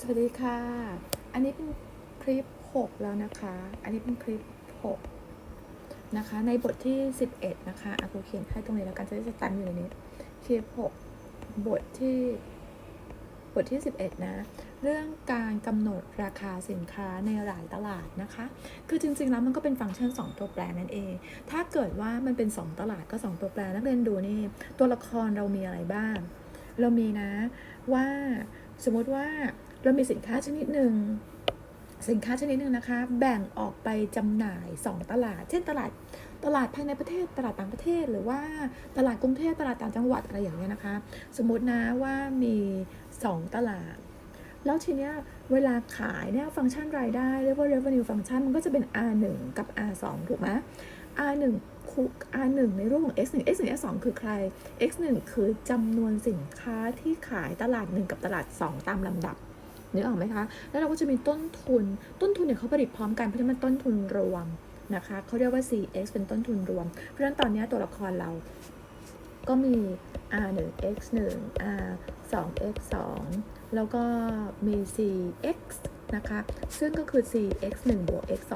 สวัสดีค่ะ อันนี้เป็นคลิป 6 แล้วนะคะ อันนี้เป็นคลิป 6 นะคะ ในบทที่ 11 นะคะอากูเขียนให้ตรงนี้แล้วกันจะได้จะตันอยู่ในนี้ คลิป 6 บทที่ บทที่ 11 นะ เรื่องการกำหนดราคาสินค้าในหลายตลาดนะคะ คือจริงๆ แล้วมันก็เป็นฟังก์ชัน 2 ตัวแปรนั่นเอง ถ้าเกิดว่ามันเป็น 2 ตลาดก็ 2 ตัวแปรนักเรียนดูนี่ ตัวละครเรามีอะไรบ้าง เรามีนะว่าสมมติว่า เรามีสินค้าชนิดหนึ่งสินค้าชนิดหนึ่งนะคะ แบ่งออกไปจำหน่าย 2 ตลาด เช่นตลาดตลาดภายในประเทศตลาดต่างประเทศ หรือว่าตลาดกรุงเทพตลาดต่างจังหวัดอะไรอย่างเงี้ยนะคะ สมมตินะว่ามี 2 ตลาด แล้วทีเนี้ยเวลาขายเนี่ยฟังก์ชันรายได้เรียกว่า revenue function มันก็จะเป็น R1 กับ R2 ถูกไหม R1 คูณ R1 ในรูปของ X1 X1 X2 คือใคร X1 คือจำนวนสินค้าที่ขายตลาด 1 กับตลาด 2 ตามลำดับ นึกออกไหมคะ แล้วเราก็จะมีต้นทุน ต้นทุนเนี่ยเขาผลิตพร้อมกันเพราะฉะนั้นมันต้นทุนรวมนะคะเขาเรียกว่า CX เป็นต้นทุนรวม เพราะฉะนั้นตอนนี้ตัวละครเราก็มี R1 X1 R2 X2 แล้วก็มี CX นะคะ ซึ่งก็คือ CX1 บวก X2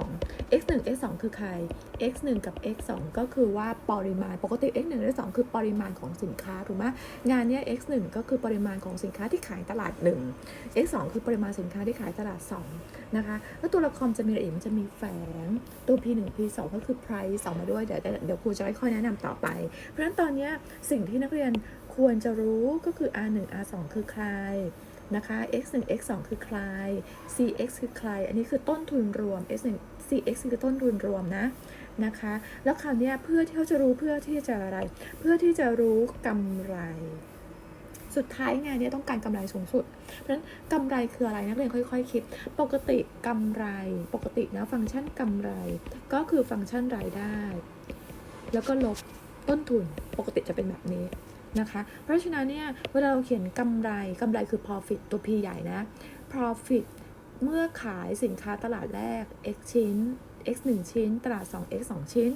X1 X2 คือใคร X1 กับ X2 ก็คือว่าปริมาณปกติ X1 X2 คือปริมาณของสินค้าถูกไหมงานนี้ X1 ก็คือปริมาณของสินค้าที่ขายตลาด 1 X2 คือปริมาณสินค้าที่ขายตลาด 2 นะคะ แล้วตัวละครจะมีอะไรอีกมันจะมีแฝงตัว P1 P2 ก็คือ price ออกมาด้วย เดี๋ยวเดี๋ยวครูจะค่อยๆแนะนำต่อไป เพราะฉะนั้นตอนนี้สิ่งที่นักเรียนควรจะรู้ก็คือ R1 R2 คือใคร นะคะ x1 x2 คือใคร cx คือใคร อันนี้คือต้นทุนรวม s1 cx คือต้นทุนรวมนะนะคะ แล้วคราวนี้เพื่อที่เขาจะรู้เพื่อที่จะอะไร เพื่อที่จะรู้กำไร สุดท้ายงานนี้ต้องการกำไรสูงสุด เพราะฉะนั้นกำไรคืออะไรนักเรียนค่อยๆคคิด ปกติกำไร ปกตินะฟังก์ชันกำไร ก็คือฟังก์ชันรายได้ แล้วก็ลบต้นทุน ปกติจะเป็นแบบนี้ นะคะ เพราะฉะนั้นเนี่ยเวลาเราเขียนกำไรกำไรคือ profit ตัว P ใหญ่นะ profit เมื่อขายสินค้าตลาดแรก x ชิ้น x 1 ชิ้น ตลาด 2 x 2 ชิ้น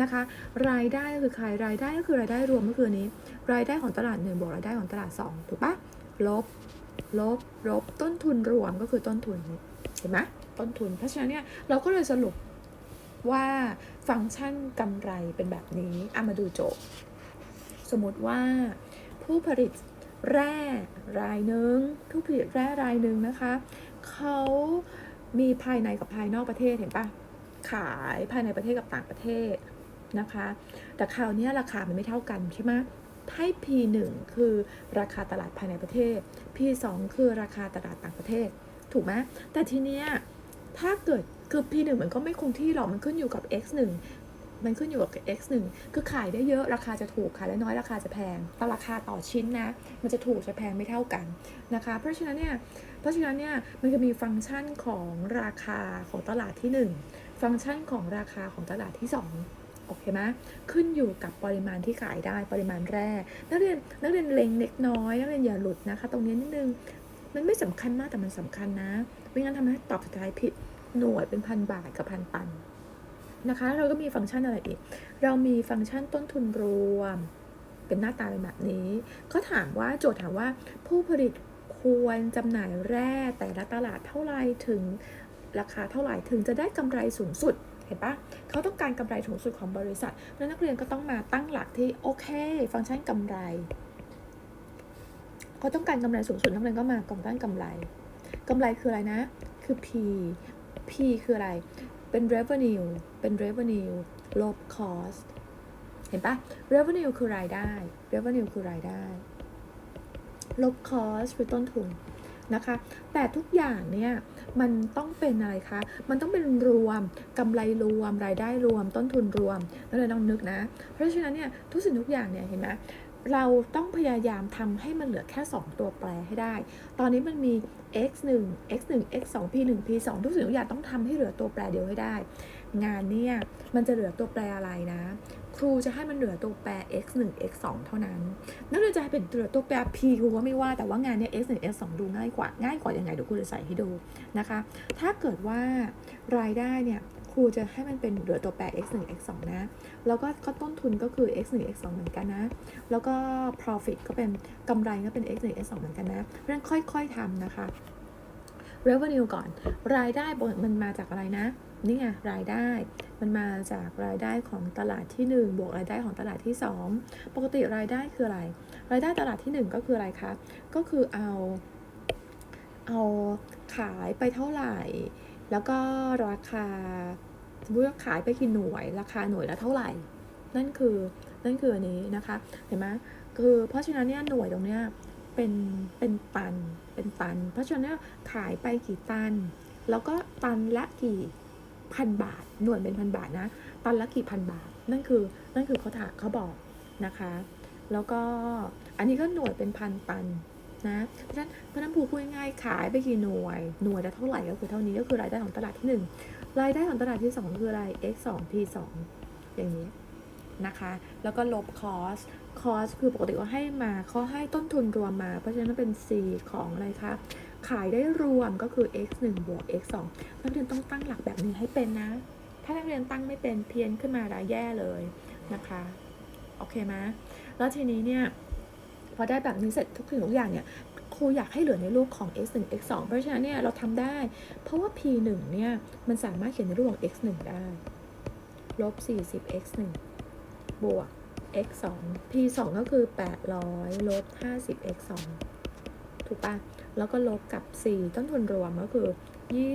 นะคะ รายได้ก็คือใครรายได้ก็คือรายได้รวมก็คือนี้ รายได้ของตลาด1บวกรายได้ของตลาด 2 ถูกปะลบ ลบ ลบ ต้นทุนรวมก็คือต้นทุน เห็นไหมต้นทุน เพราะฉะนั้นเนี่ยเราก็เลยสรุปว่าฟังก์ชันกำไรเป็นแบบนี้เอามาดูโจทย์ สมมติว่าผู้ผลิตแร่รายหนึ่งผู้ผลิตแร่รายหนึ่งนะคะเขามีภายในกับภายนอกประเทศเห็นปะขายภายในประเทศกับต่างประเทศนะคะ แต่คราวนี้ราคามันไม่เท่ากันใช่ไหมให้ P1 คือราคาตลาดภายในประเทศ P2 คือราคาตลาดต่างประเทศ ถูกไหมแต่ทีเนี้ยถ้าเกิดคือ P1 มันก็ไม่คงที่หรอก มันขึ้นอยู่กับ X1 มันขึ้นอยู่กับ x 1คือขายได้เยอะราคาจะถูกขายได้น้อยราคาจะแพงแต่ราคาต่อชิ้นนะ มันจะถูกจะแพงไม่เท่ากันนะคะ เพราะฉะนั้นเนี่ย เพราะฉะนั้นเนี่ย มันจะมีฟังก์ชันของราคาของตลาดที่ 1 ฟังก์ชันของราคาของตลาดที่ 2โอเคไหมขึ้นอยู่กับปริมาณที่ขายได้ปริมาณแร่นักเรียนนักเรียนเล็งเล็กน้อยนักเรียนอย่าหลุดนะคะ ตรงนี้นิดนึงมันไม่สำคัญมากแต่มันสำคัญนะไม่งั้นทำให้ตอบสุดท้ายผิดหน่วยเป็นพันบาทกับพันตัน นะคะ เราก็มีฟังก์ชันอะไรอีก เรามีฟังก์ชันต้นทุนรวม เป็นหน้าตาเป็นแบบนี้เขาถามว่าโจทย์ถามว่าผู้ผลิตควรจำหน่ายแร่แต่ละตลาดเท่าไรถึงราคาเท่าไหร่ถึงจะได้กำไรสูงสุดเห็นปะเขาต้องการกำไรสูงสุดของบริษัทแล้วนักเรียนก็ต้องมาตั้งหลักที่โอเค ฟังก์ชันกำไรเขาต้องการกำไรสูงสุดนักเรียนก็มากองตั้งกำไรกำไรคืออะไรนะ คือ P P คืออะไร เป็น revenue เป็น revenue ลบ cost เห็นปะ revenue คือรายได้ revenue คือรายได้ ลบ cost คือต้นทุนนะคะ แต่ทุกอย่างเนี่ยมันต้องเป็นอะไรคะ มันต้องเป็นรวมกำไรรวม รายได้รวม ต้นทุนรวมนั่นเลยต้องนึกนะ เพราะฉะนั้นเนี่ยทุกสิ่งทุกอย่างเนี่ยเห็นไหมเราต้องพยายามทำให้มันเหลือแค่ 2 ตัวแปรให้ได้ ตอนนี้มันมี x 1 x 1 x 2 p 1 p 2ทุกสิ่งทุกอย่างต้องทำให้เหลือตัวแปรเดียวให้ได้ งานเนี่ยมันจะเหลือตัวแปรอะไรนะ ครูจะให้มันเหลือตัวแปร x 1 x 2เท่านั้นนักเรียนจะให้เป็นเหลือตัวแปร p ครูก็ไม่ว่าแต่ว่างานเนี้ย x 1 x 2ดูง่ายกว่าง่ายกว่ายังไงเดี๋ยวครูจะใส่ให้ดูนะคะ ถ้าเกิดว่ารายได้เนี่ยครูจะให้มันเป็นเหลือตัวแปร x 1 x 2นะ แล้วก็ก็ต้นทุนก็คือ x 1 x 2เหมือนกันนะ แล้วก็ profit ก็เป็นกำไรก็เป็น x 1 x 2เหมือนกันนะเพราะฉะนั้นค่อยๆทำนะคะ revenue ก่อน รายได้มันมาจากอะไรนะ นี่ไงรายได้มันมาจากรายได้ของตลาดที่ 1 บวกรายได้ของตลาดที่ 2 ปกติรายได้คืออะไร รายได้ตลาดที่ 1 ก็คืออะไรคะ ก็คือเอาเอาขายไปเท่าไหร่ แล้วก็ราคาสมมติว่าขายไปกี่หน่วย ราคาหน่วยละเท่าไหร่ นั่นคือนั่นคืออันนี้นะคะ เห็นไหมคือเพราะฉะนั้นเนี่ยหน่วยตรงเนี้ยเป็นเป็นตันเป็นตัน เพราะฉะนั้นขายไปกี่ตัน แล้วก็ตันละกี่ พันบาท หน่วยเป็นพันบาทนะตันละกี่พันบาท นั่นคือนั่นคือเขาถามเขาบอกนะคะ แล้วก็อันนี้ก็หน่วยเป็นพันตันนะเพราะฉะนั้นเพราะฉะนั้นผูพูดง่ายขายไปกี่หน่วย หน่วยละเท่าไหร่ก็คือเท่านี้ก็คือรายได้ของตลาดที่ 1 รายได้ของตลาดที่ 2 คืออะไร x 2 p 2อย่างนี้นะคะ แล้วก็ลบ cost cost คือปกติว่าให้มาเขาให้ต้นทุนรวมมา เพราะฉะนั้นมันเป็น c ของอะไรคะ ขายได้รวมก็คือ x 1บวก x 2นักเรียนต้องตั้งหลักแบบนี้ให้เป็นนะ ถ้านักเรียนตั้งไม่เป็นเพี้ยนขึ้นมาละแย่เลยนะคะ โอเคไหมแล้วทีนี้เนี่ย พอได้แบบนี้เสร็จทุกสิ่งทุกอย่างเนี่ยครูอยากให้เหลือในรูปของ x 1 x 2เพราะฉะนั้นเนี่ยเราทำได้ เพราะว่า p 1เนี่ยมันสามารถเขียนในรูปของ x 1ได้ลบ40 x 1บวก x 2 p 2ก็คือ 800ลบ50 x 2 ถูกปะแล้วก็ลบกับ 4 ต้นทุนรวมก็คือ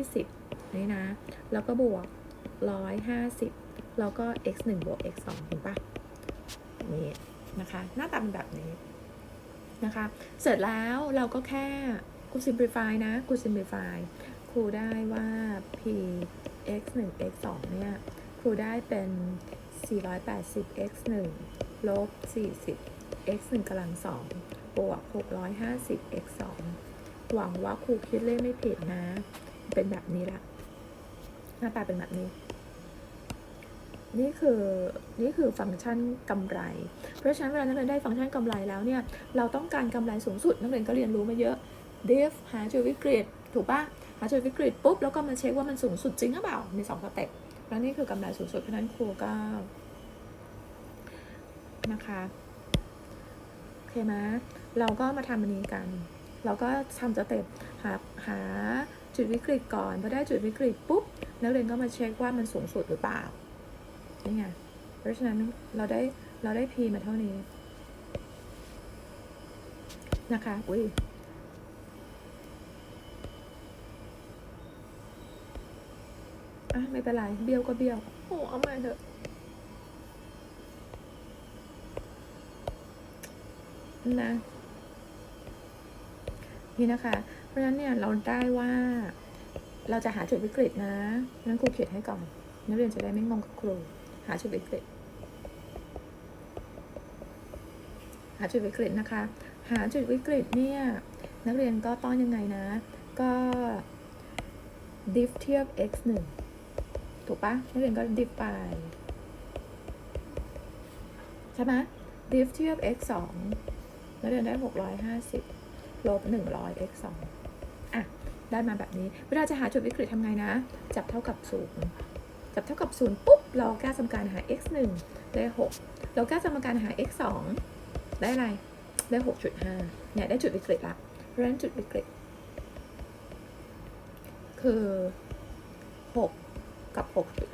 20 นี่นะ แล้วก็บวก 150 แล้วก็ x 1บวก x 2เห็นปะนี่นะคะ หน้าตาเป็นแบบนี้นะคะ เสร็จแล้วเราก็แค่กู simplify นะกู simplify ครูได้ว่า p x 1 x 2เนี่ย ครูได้เป็น 480 x 1ลบ40 x 1กำลัง2 บวก 650 x 2หวังว่าครูคิดเลขไม่ผิดนะ เป็นแบบนี้ละหน้าตาเป็นแบบนี้ นี่คือนี่คือฟังก์ชันกำไร เพราะฉะนั้นเวลานักเรียนได้ฟังก์ชันกำไรแล้วเนี่ย เราต้องการกำไรสูงสุดนักเรียนก็เรียนรู้มาเยอะ diff หาจุดวิกฤต ถูกปะหาจุดวิกฤตปุ๊บแล้วก็มาเช็คว่ามันสูงสุดจริงหรือเปล่าในสองสเต็ปแล้วนี่คือกำไรสูงสุดเพราะฉะนั้นครูก็นะคะ เคไหมเราก็มาทำอันนี้กัน เราก็ทำสเต็ปหาหาจุดวิกฤตก่อนพอได้จุดวิกฤตปุ๊บนักเรียนก็มาเช็คว่ามันสูงสุดหรือเปล่านี่ไงเพราะฉะนั้นเราได้เราได้ p มาเท่านี้นะคะอุ้ยอะไม่เป็นไรเบี้ยวก็เบี้ยวโอ้เอามาเถอะ นะนี่นะคะ เพราะฉะนั้นเนี่ยเราได้ว่า เราจะหาจุดวิกฤตนะนั้นครูเขียนให้ก่อน นักเรียนจะได้ไม่งงกับครู หาจุดวิกฤต หาจุดวิกฤตนะคะ หาจุดวิกฤตเนี่ย นักเรียนก็ต้องยังไงนะ ก็ diff เทียบ x 1ถูกปะนักเรียนก็ diff ไป ใช่ไหม diff เทียบ x 2 นักเรียนได้650ลบ100 x 2อะ ได้มาแบบนี้ เวลาจะหาจุดวิกฤตทำไงนะ จับเท่ากับศูนย์จับเท่ากับศูนย์ปุ๊บ เราแก้สมการหา x 1ได้6เราแก้สมการหา x 2ได้อะไร ได้6.5เนี่ยได้จุดวิกฤตละเพราะฉะนั้นจุดวิกฤต คือ6กับ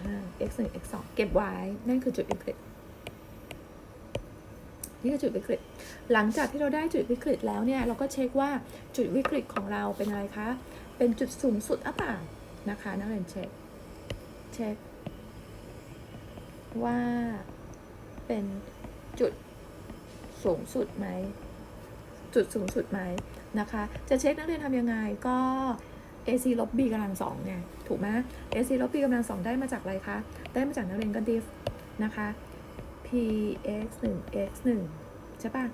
6.5 x 1 x 2เก็บไว้ นั่นคือจุดวิกฤต นี่คือจุดวิกฤต หลังจากที่เราได้จุดวิกฤตแล้วเนี่ยเราก็เช็คว่าจุดวิกฤตของเราเป็นอะไรคะ เป็นจุดสูงสุดอเปล่านะคะนักเรียนเช็คเช็คว่าเป็นจุดสูงสุดไหม จุดสูงสุดไหมนะคะ จะเช็คนักเรียนทำยังไงก็ AC ลบ B กำลังสองไงถูกไหม AC ลบ B กำลังสองได้มาจากอะไรคะ ได้มาจากนักเรียนก็ diff นะคะ px 1 x 1ใช่ปะ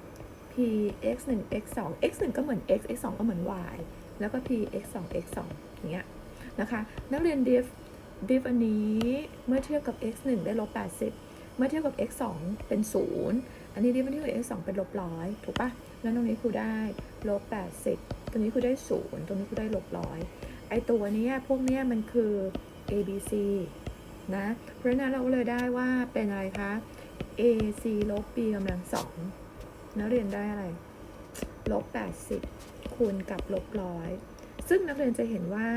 px 1 x 2 x 1ก็เหมือน x x 2ก็เหมือน y แล้วก็ px 2 x 2อย่างเงี้ยนะคะ นักเรียน diff diff อันนี้เมื่อเทียบกับ x 1ได้ลบ80 เมื่อเทียบกับ x 2เป็น 0 อันนี้ diff เมื่อเทียบกับ x 2เป็นลบร้อยถูกปะแล้วตรงนี้ครูได้ลบ80 ตรงนี้ครูได้ 0 ตรงนี้ครูได้ลบร้อยไอตัวเนี้ยพวกเนี้ยมันคือ a b c นะ เพราะฉะนั้นเราเลยได้ว่าเป็นอะไรคะ ac ลบ b กำลังสองนักเรียนได้อะไร ลบ 80 คูณกับลบร้อยซึ่งนักเรียนจะเห็นว่า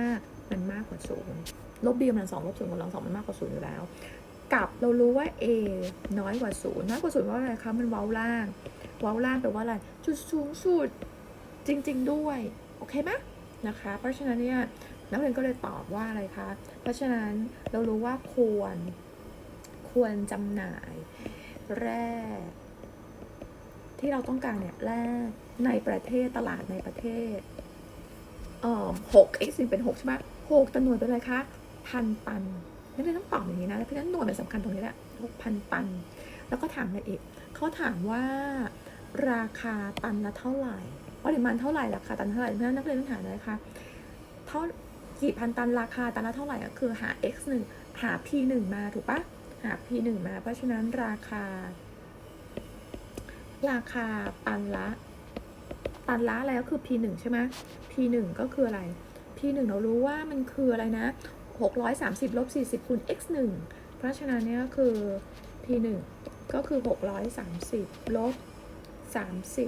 มันมากกว่าศูนย์ลบ b กำลังสองลบศูนย์กำลังสองมันมากกว่าศูนย์อยู่แล้ว กับเรารู้ว่า a น้อยกว่าศูนย์น้อยกว่าศูนย์เพราะอะไรคะมันเว้าล่าง เว้าล่างแปลว่าอะไร จุดสูงสุดจริง ๆ ด้วย โอเคไหมนะคะ เพราะฉะนั้นเนี่ยนักเรียนก็เลยตอบว่าอะไรคะ เพราะฉะนั้นเรารู้ว่าควรควรจำหน่าย แร่ ที่เราต้องการเนี่ยแร่ในประเทศตลาดในประเทศเอ่อหก x เป็นหกใช่ไหมหกตันหน่วยเป็นอะไรคะพันตันนักเรียนต้องตอบอย่างนี้นะเพราะฉะนั้นหน่วยมันสำคัญตรงนี้แหละหกพันตัน แล้วก็ถามอะไรอีกเขาถามว่าราคาตันละเท่าไหร่ปริมาณเท่าไหร่ราคาตันเท่าไหร่เพราะฉะนั้นนักเรียนต้องถามเลยนะคะเท่ากี่พันตันราคาตันละเท่าไหร่อะคือหา x 1หา p 1มาถูกปะ หา p 1 มา เพราะฉะนั้นราคา ราคาตันละ ตันละอะไรก็คือ p 1 ใช่ไหม p 1 ก็คืออะไร p 1 เรารู้ว่ามันคืออะไรนะ 630ลบ40คูณ x 1 เพราะฉะนั้นเนี่ยก็คือ p 1 ก็คือ 630ลบ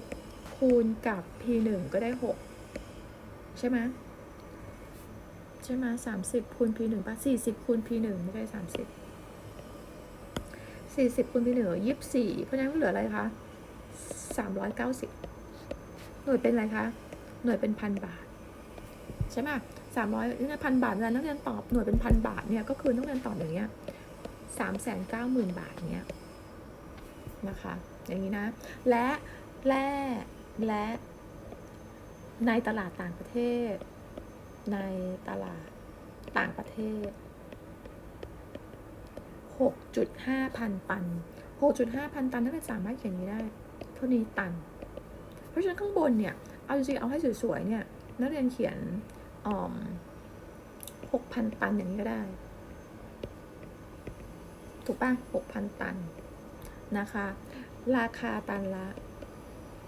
30 คูณกับ p 1 ก็ได้ 6 ใช่ไหมใช่ไหม30คูณ p 1 ป่ะ40คูณ p 1 ไม่ได้30 40คูณ p 1เหลือ24เพราะฉะนั้นก็เหลืออะไรคะ390หน่วยเป็นอะไรคะ หน่วยเป็นพันบาท ใช่ไหมสามร้อยนี่พันบาทเวลานักเรียนตอบหน่วยเป็นพันบาทเนี่ยก็คือนักเรียนตอบอย่างเงี้ยสามแสนเก้าหมื่นบาทเนี้ยนะคะ อย่างนี้นะ และและและในตลาดต่างประเทศ ในตลาดต่างประเทศ 6.5 พันตัน 6.5 พันตันนักเรียนสามารถเขียนนี้ได้ เท่านี้ตัน เพราะฉะนั้นข้างบนเนี่ย เอาจริงๆเอาให้สวยๆเนี่ย นักเรียนเขียนอ่อมหกพันตันอย่างนี้ก็ได้ ถูกป่ะหกพันตันนะคะ ราคาตันละ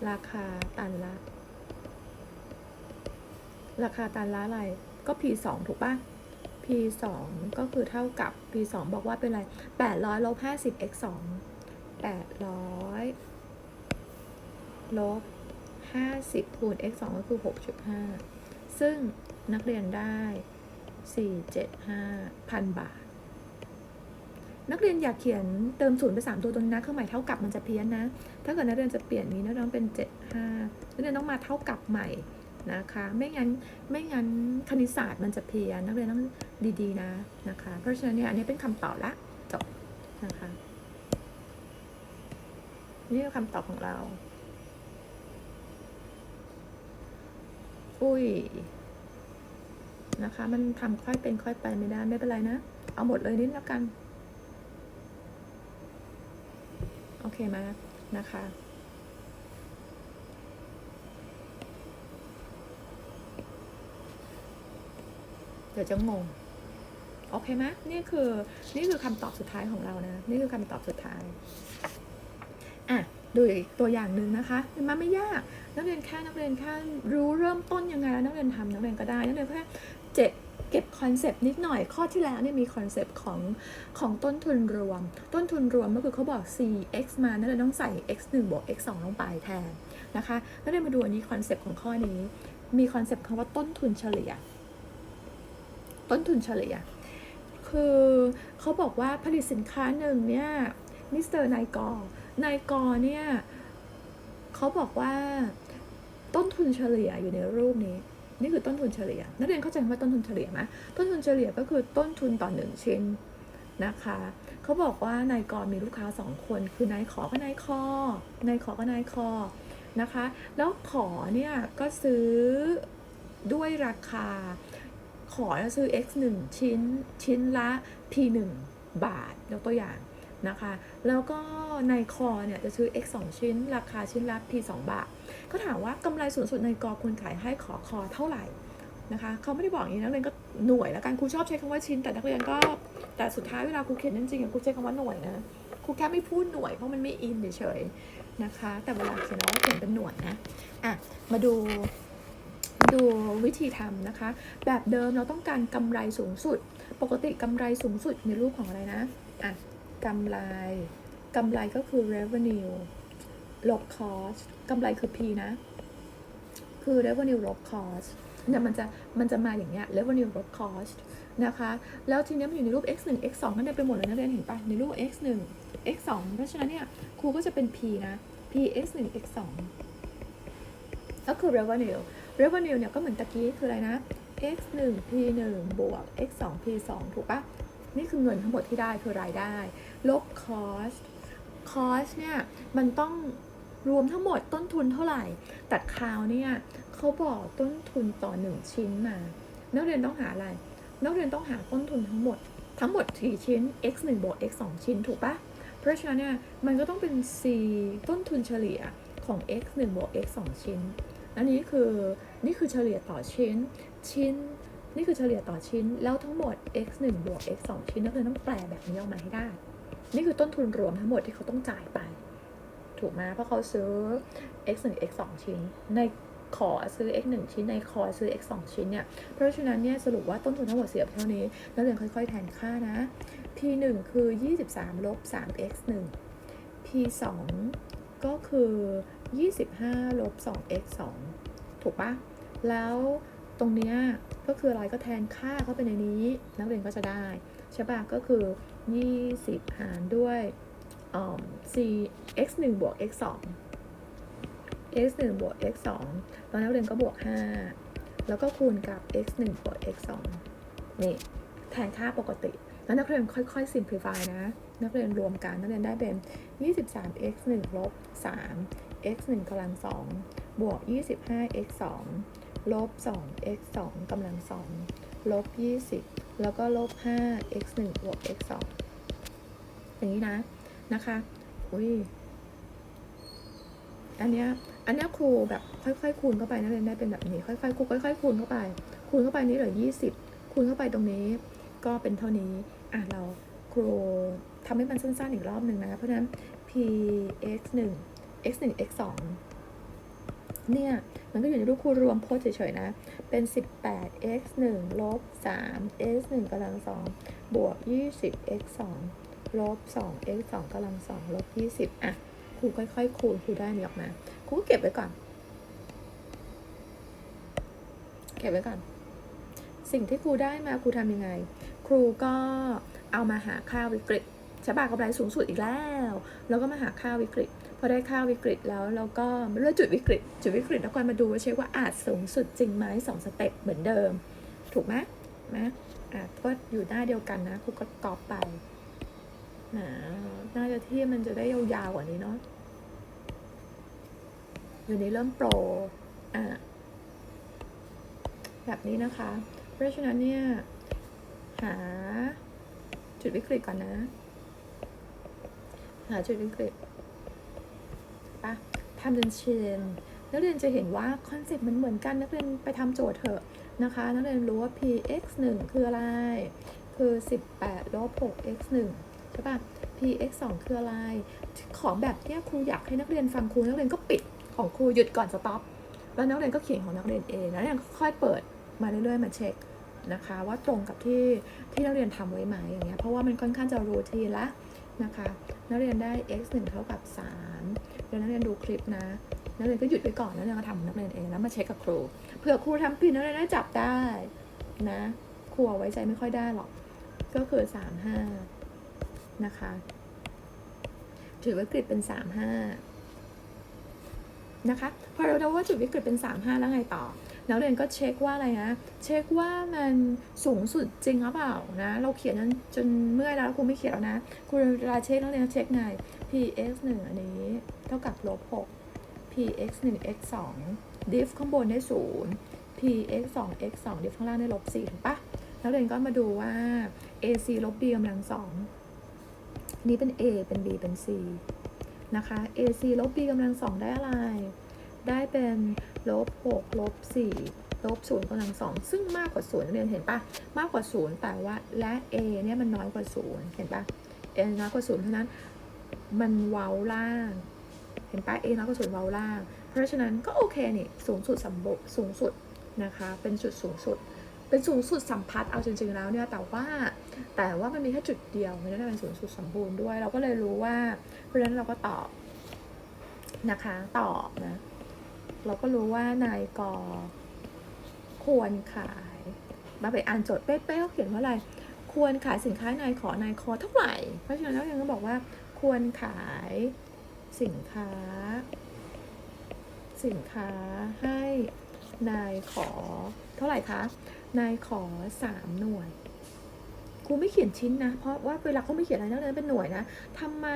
ราคาตันละ ราคาตันละอะไร ก็ P สองถูกป่ะ P สองก็คือเท่ากับ P สองบอกว่าเป็นอะไรแปดร้อยลบห้าสิบ x สองแปดร้อยลบห้าสิบคูณ x สองก็คือหกจุดห้าซึ่งนักเรียนได้สี่เจ็ดห้าพันบาท นักเรียนอยากเขียนเติมศูนย์ไปสามตัวตรงนี้นะเครื่องหมายเท่ากับมันจะเพี้ยนนะ ถ้าเกิดนักเรียนจะเปลี่ยนนี้นักเรียนต้องเป็นเจ็ดห้านักเรียนต้องมาเท่ากับใหม่ นะคะ ไม่งั้นไม่งั้นคณิตศาสตร์มันจะเพี้ยนนักเรียนต้องดีๆนะนะคะ เพราะฉะนั้นเนี่ยอันนี้เป็นคำตอบละจบนะคะนี่คือคำตอบของเรา อุ้ยนะคะ มันทำค่อยเป็นค่อยไปไม่ได้ไม่เป็นไรนะ เอาหมดเลยนิดแล้วกัน โอเคไหมนะคะ เดี๋ยวจะงง โอเคไหมนี่คือ นี่คือคำตอบสุดท้ายของเรานะ นี่คือคำตอบสุดท้าย อะ ดูอีกตัวอย่างหนึ่งนะคะมันไม่ยาก นักเรียนแค่นักเรียนแค่รู้เริ่มต้นยังไงแล้วนักเรียนทำนักเรียนก็ได้ นักเรียนแค่เจ็บเก็บคอนเซปต์นิดหน่อย ข้อที่แล้วเนี่ยมีคอนเซปต์ของของต้นทุนรวม ต้นทุนรวมก็คือเขาบอก cx มานักเรียต้องใส่ x 1บวก x 2ลงไปแทนนะคะนักเรียนมาดูอันนี้คอนเซปต์ของข้อนี้ มีคอนเซปต์คำว่าต้นทุนเฉลี่ย ต้นทุนเฉลี่ย คือเขาบอกว่าผลิตสินค้าหนึ่งเนี่ยมิสเตอร์นายกอนายกอเนี่ยเขาบอกว่าต้นทุนเฉลี่ยอยู่ในรูปนี้ นี่คือต้นทุนเฉลี่ย นักเรียนเข้าใจคำว่าต้นทุนเฉลี่ยไหมต้นทุนเฉลี่ยก็คือต้นทุนต่อหนึ่งชิ้นนะคะเขาบอกว่านายกรมีลูกค้าสองคน คือนายขอกับนายคอนายขอกับนายคอนะคะ แล้วขอเนี่ยก็ซื้อด้วยราคา ขอซื้อ x 1ชิ้น ชิ้นละ p 1บาท ยกตัวอย่างนะคะ แล้วก็ในคอเนี่ยจะซื้อ x 2ชิ้น ราคาชิ้นละ p 2บาท ก็ถามว่ากำไรสูงสุดในกอควรขายให้ขอคอเท่าไหร่นะคะเขาไม่ได้บอกอย่างนี้นักเรียนก็หน่วยแล้วกันครูชอบใช้คำว่าชิ้น แต่นักเรียนก็แต่สุดท้ายเวลาครูเขียนจริงๆครูใช้คำว่าหน่วยนะครูแค่ไม่พูดหน่วยเพราะมันไม่อินเฉยๆนะคะ แต่เวลาเขียนเราเขียนเป็นหน่วยนะอะมาดู ดูวิธีทำนะคะ แบบเดิมเราต้องการกำไรสูงสุด ปกติกำไรสูงสุดในรูปของอะไรนะอะกำไรกำไรก็คือ revenue ลบ cost กำไรคือ P นะ คือ revenue ลบ cost เนี่ยมันจะมันจะมาอย่างเงี้ย revenue ลด cost นะคะ แล้วทีเนี้ยมันอยู่ในรูป x 1 x 2กันได้ไปหมดเลยนักเรียนเห็นปะในรูป x 1 x 2เพราะฉะนั้นเนี่ยครูก็จะเป็น p นะ p x 1 x 2ก็คือ revenue revenue เนี่ยก็เหมือนตะกี้คืออะไรนะ x 1 p 1บวก x 2 p 2ถูกปะนี่คือเงินทั้งหมดที่ได้คือรายได้ ลบ cost cost เนี่ย มันต้องรวมทั้งหมดต้นทุนเท่าไหร่ แต่คราวเนี่ยเขาบอกต้นทุนต่อ 1 ชิ้นมา นักเรียนต้องหาอะไร นักเรียนต้องหาต้นทุนทั้งหมด ทั้งหมดกี่ชิ้น x 1บวก x 2ชิ้นถูกปะเพราะฉะนั้นเนี่ย มันก็ต้องเป็น c ต้นทุนเฉลี่ยของ x 1บวก x 2ชิ้น อันนี้คือนี่คือเฉลี่ยต่อชิ้นชิ้น นี่คือเฉลี่ยต่อชิ้น แล้วทั้งหมด x 1บวก x 2ชิ้นนักเรียนต้องแปลแบบนี้ออกมาให้ได้ นี่คือต้นทุนรวมทั้งหมดที่เขาต้องจ่ายไป ถูกไหมเพราะเขาซื้อ x 1 x 2ชิ้น ในขอซื้อ x 1ชิ้นในคอซื้อ x 2ชิ้นเนี่ยเพราะฉะนั้นเนี่ยสรุปว่าต้นทุนทั้งหมดเสียเท่านี้นักเรียนค่อยๆแทนค่านะ p 1คือ 23ลบ3 x 1 p 2ก็คือ 25ลบ2 x 2ถูกปะแล้วตรงเนี้ยก็คืออะไรก็แทนค่าเข้าไปในนี้ นักเรียนก็จะได้ใช่ปะก็คือ 20 หารด้วยออ c x 1บวก x 2 x 1บวก x 2ตอนนักเรียนก็บวก 5 แล้วก็คูณกับ x 1บวก x 2นี่แทนค่าปกติ แล้วนักเรียนค่อยๆ simplify นะ นักเรียนรวมกัน นักเรียนได้เป็น 23 x 1ลบ3 x 1กำลัง2บวก 25 x 2ลบ2 x 2กำลัง2ลบ 20 แล้วก็ลบ5 x 1บวก x 2อย่างนี้นะ นะคะ อุ้ย อันเนี้ย อันเนี้ยครูแบบค่อยๆ คูณเข้าไปนักเรียนได้เป็นแบบนี้ ค่อยๆ คูณค่อย ๆ คูณเข้าไป คูณเข้าไปนี้เหลือ 20 คูณเข้าไปตรงนี้ก็เป็นเท่านี้ อะเราครูทำให้มันสั้นๆอีกรอบหนึ่งนะ เพราะฉะนั้น p x 1 x 1 x 2เนี่ย มันก็อยู่ในรูปคูณรวมโพจน์เฉยๆนะ เป็น 18 x 1ลบ3 x 1กำลัง2บวก 20 x 2ลบ2 x 2กำลัง2ลบ20 อะ ครูค่อยๆ คูณครูได้นี่ออกมา ครูก็เก็บไว้ก่อน เก็บไว้ก่อน สิ่งที่ครูได้มาครูทำยังไง ครูก็เอามาหาค่าวิกฤตใช่ปะกำไรสูงสุดอีกแล้ว แล้วก็มาหาค่าวิกฤต อได้ค่าวิกฤตแล้วเราก็เลือกจุดวิกฤต จุดวิกฤตแล้วก็มาดูว่าเช็คว่าอาจสูงสุดจริงไหมสองสเต็ปเหมือนเดิม ถูกไหมไหมอะก็อยู่หน้าเดียวกันนะครูก็กรอบไปนะน่าจะที่มันจะได้ยาวๆกว่านี้เนาะอยู่ในเริ่มโปรอะแบบนี้นะคะ เพราะฉะนั้นเนี่ยหาจุดวิกฤตก่อนนะ หาจุดวิกฤต ทำเป็นเชนนักเรียนจะเห็นว่าคอนเซ็ปต์มันเหมือนกันนักเรียนไปทำโจทย์เถอะนะคะ นักเรียนรู้ว่า px 1 คืออะไร คือ 18ลบ6 x 1ใช่ปะ px 2 คืออะไร ของแบบเนี้ยครูอยากให้นักเรียนฟังครูนักเรียนก็ปิดของครูหยุดก่อนสต็อปแล้วนักเรียนก็เขียนของนักเรียนเองแล้วนักเรียนค่อยเปิดมาเรื่อยๆมาเช็คนะคะว่าตรงกับที่ที่นักเรียนทำไว้ไหมอย่างเงี้ยเพราะว่ามันค่อนข้างจะรูทีนละนะคะนักเรียนได้ x 1เท่ากับ 3 เดี๋ยวนักเรียนดูคลิปนะนักเรียนก็หยุดไว้ก่อนแล้วนักเรียนก็ทำนักเรียนเองแล้วมาเช็คกับครูเผื่อครูทำผิดนักเรียนได้จับได้นะครูไว้ใจไม่ค่อยได้หรอก ก็คือ35นะคะ ถือว่ากริดเป็น35นะคะ พอเราดูว่าจุดวิกฤตเป็น35แล้วไงต่อ นักเรียนก็เช็คว่าอะไรนะ เช็คว่ามันสูงสุดจริงหรือเปล่านะ เราเขียนนั้นจนเมื่อยแล้วครูไม่เขียนแล้วนะครูเวลาเช็คนักเรียนเช็คไง px 1อันนี้เท่ากับลบ6 px 1 x 2 diff ข้างบนได้ 0 px 2 x 2 diff ข้างล่างได้ลบ4ถูกปะนักเรียนก็มาดูว่า ac ลบ b กำลัง2นี่เป็น a เป็น b เป็น c นะคะ ac ลบ b กำลัง2ได้อะไร ได้เป็น ลบ6ลบ4ลบ0กำลัง2ซึ่งมากกว่า0นักเรียนเห็นปะมากกว่า 0 แต่ว่าและ a เนี่ยมันน้อยกว่า 0 เห็นปะ a น้อยกว่า 0 เพราะนั้นมันเว้าล่าง เห็นปะ a น้อยกว่า 0 เว้าล่าง เพราะฉะนั้นก็โอเคนี่สูงสุดสัมบสูงสุดนะคะ เป็นจุดสูงสุด เป็นสูงสุดสัมพัทธ์เอาจริงๆแล้วเนี่ย แต่ว่าแต่ว่ามันมีแค่จุดเดียวไม่ได้เป็นสูงสุดสมบูรณ์ด้วย เราก็เลยรู้ว่า เพราะฉะนั้นเราก็ตอบนะคะ ตอบนะ เราก็รู้ว่านายกควรขาย มาไปอ่านจทย์เป๊ะๆเขาเขียนว่าอะไร ควรขายสินค้านายขอนายคอเท่าไหร่ เพราะฉะนั้นนักเรียนก็บอกว่า ควรขายสินค้า สินค้าให้นายขอเท่าไหร่คะ นายขอสามหน่วย ครูไม่เขียนชิ้นนะ เพราะว่าเวลาเขาไม่เขียนอะไรนักเรียนเป็นหน่วยนะทำไม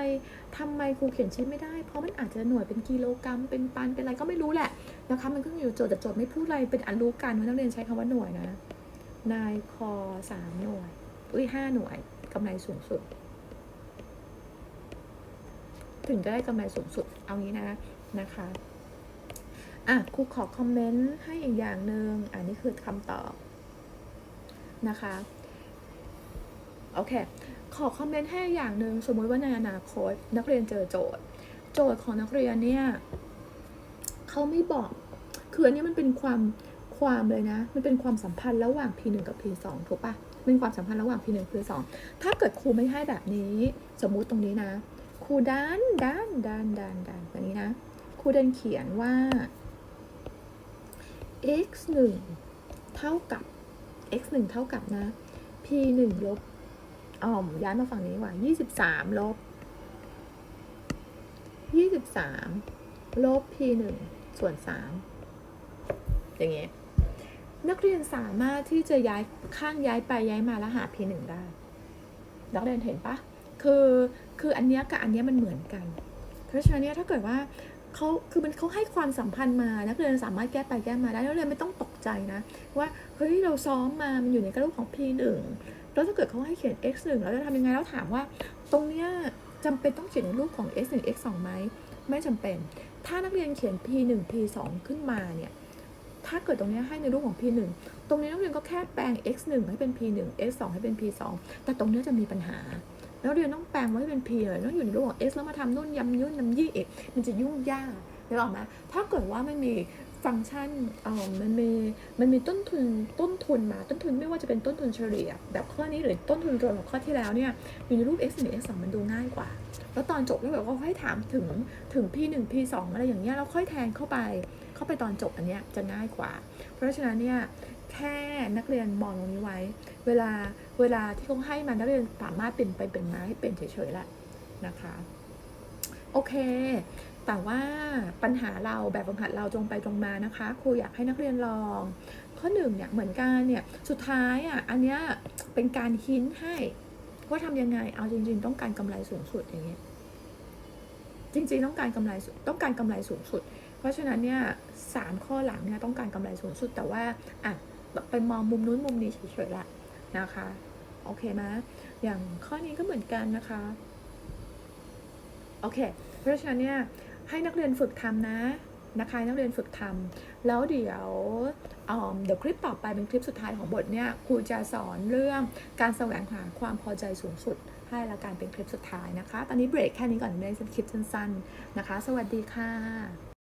ทำไมครูเขียนชิ้นไม่ได้ เพราะมันอาจจะหน่วยเป็นกิโลกรัม เป็นปัน เป็นอะไรก็ไม่รู้แหละนะคะ มันก็อยู่โจทย์แต่โจทย์ไม่พูดอะไร เป็นอันรู้กันว่านักเรียนใช้คำว่าหน่วยนะ นายคอสามหน่วย อุ้ยห้าหน่วยกำไรสูงสุด ถึงจะได้กำไรสูงสุด เอางี้นะ นะคะ อะ ครูขอคอมเมนต์ให้อีกอย่างหนึ่งอันนี้คือคำตอบนะคะ โอเค ขอคอมเมนต์ให้อย่างหนึ่งสมมุติว่าในอนาคต นักเรียนเจอโจทย์ โจทย์ของนักเรียนเนี่ยเขาไม่บอกคืออันนี้มันเป็นความความเลยนะ มันเป็นความสัมพันธ์ระหว่าง P1 กับ P2 ถูกปะเป็นความสัมพันธ์ระหว่าง P1 P2 ถ้าเกิดครูไม่ให้แบบนี้ สมมุติตรงนี้นะ ครูดันดันดันดันดันแบบนี้นะ ครูดันเขียนว่า x 1เท่ากับ x 1เท่ากับนะ p 1ลบ อ๋อมย้ายมาฝั่งนี้ดีกว่า23ลบ23ลบ p 1ส่วน3อย่างเงี้ยนักเรียนสามารถที่จะย้ายข้างย้ายไปย้ายมาแล้วหา p 1ได้ นักเรียนเห็นปะคือคืออันเนี้ยกับอันเนี้ยมันเหมือนกัน เพราะฉะนั้นเนี่ยถ้าเกิดว่าเขาคือมันเขาให้ความสัมพันธ์มา นักเรียนสามารถแก้ไปแก้มาได้นักเรียนไม่ต้องตกใจนะ ว่าเฮ้ยเราซ้อมมา มันอยู่ในกระรูปของ P1 แล้วถ้าเกิดเขาให้เขียน x1 แล้วจะทำยังไงแล้วถามว่า ตรงเนี้ยจำเป็นต้องเขียนในรูปของ x1 x2 ไหมไม่จำเป็น ถ้านักเรียนเขียน p1 p2 ขึ้นมาเนี่ยถ้าเกิดตรงเนี้ยให้ในรูปของ p1 ตรงนี้นักเรียนก็แค่แปลง x1 ให้เป็น p1 x2 ให้เป็น p2 แต่ตรงนี้จะมีปัญหาแล้วเรียนต้องแปลงไว้เป็น p เลยต้องอยู่ในรูปของ x แล้วมาทำนู่นยำยุ่นยำยี่อีกมันจะยุ่งยากนึกออกไหมถ้าเกิดว่ามันมี ฟังก์ชันเออมันมีมันมีต้นทุนต้นทุนมาต้นทุนไม่ว่าจะเป็นต้นทุนเฉลี่ยแบบข้อนี้หรือต้นทุนรวมของข้อที่แล้วเนี่ยอยู่ในรูป x 1 x 2มันดูง่ายกว่า แล้วตอนจบก็แบบว่าให้ถามถึงถึง p 1 p 2อะไรอย่างเงี้ยแล้วค่อยแทนเข้าไปเข้าไปตอนจบอันเนี้ยจะง่ายกว่า เพราะฉะนั้นเนี่ยแค่นักเรียนมองตรงนี้ไว้ เวลาเวลาที่เขาให้มานักเรียนสามารถเปลี่ยนไปเป็นมาให้เป็นเฉยๆแหละนะคะ โอเค แต่ว่าปัญหาเราแบบฝึกหัดเราตรงไปตรงมานะคะ ครูอยากให้นักเรียนลอง ข้อหนึ่งเนี่ยเหมือนกันเนี่ยสุดท้ายอะอันเนี้ยเป็นการหินให้ว่าทำยังไงเอาจริง ๆ ต้องการกำไรสูงสุดอย่างเงี้ยจริง ๆ ต้องการกำไรต้องการกำไรสูงสุด เพราะฉะนั้นเนี่ยสามข้อหลังเนี่ยต้องการกำไรสูงสุดแต่ว่าอะไปมองมุมนู้นมุมนี้เฉยๆละนะคะโอเคไหมอย่างข้อนี้ก็เหมือนกันนะคะโอเค เพราะฉะนั้นเนี่ย ให้นักเรียนฝึกทำนะนะคะนักเรียนฝึกทำแล้วเดี๋ยวอ่อเดี๋ยวคลิปต่อไปเป็นคลิปสุดท้ายของบทเนี่ยครูจะสอนเรื่องการแสวงหาความพอใจสูงสุด ให้ละการเป็นคลิปสุดท้ายนะคะ ตอนนี้เบรกแค่นี้ก่อนในคลิปสั้นๆนะคะ สวัสดีค่ะ